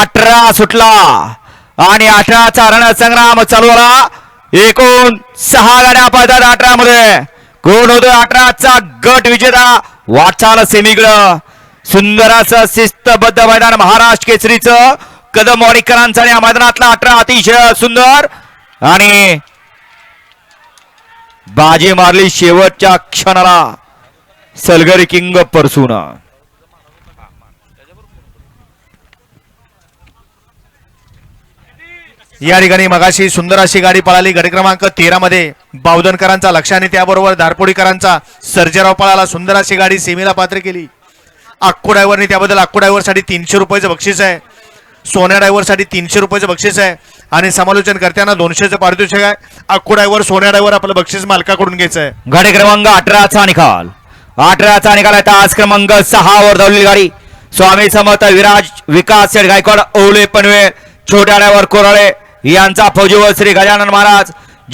अठरा सुटला. आणि अठराचा रणसंग्राम चालू आला एकूण सहा गाड्या पळतात अठरा मध्ये कोण होतो अठराचा गट विजेता? वाटचाल सेमीकडं सुंदर असं शिस्तबद्ध मैदान महाराष्ट्र केसरीचं. कदम वाडीकरांचा आणि या मैदानातला अठरा अतिशय सुंदर. आणि बाजी मारली शेवटच्या क्षणाला. सलगरी किंग परसून. या ठिकाणी मगाशी सुंदर अशी गाडी पळाली. गट क्रमांक तेरा मध्ये बावधनकरांचा लक्ष आणि त्याबरोबर धारपोडीकरांचा सर्जेराव पळाला. सुंदर अशी गाडी सेमीला पात्र केली. अक्को ड्रायव्हरने त्याबद्दल अक्को ड्रायव्हरसाठी तीनशे रुपयाचं बक्षीस आहे. सोन्या ड्रायव्हरसाठी तीनशे रुपयाचं बक्षीस आहे. आणि समालोचन करताना दोनशेचं पारितोषिक आहे. अक्को ड्रायव्हर सोन्या ड्रायव्हर आपलं बक्षीस मालकाकडून घ्यायचं आहे. गाडी क्रमांक अठराचा निकाल. अठराचा निकाल आहे. आज क्रमांक सहा वर धावलेली गाडी. स्वामी समर्थ विराज विकास गायकवाड ओले पनवेल छोट्या ड्रायव्हर कोराळे यांचा फौजीवर श्री गजानन महाराज.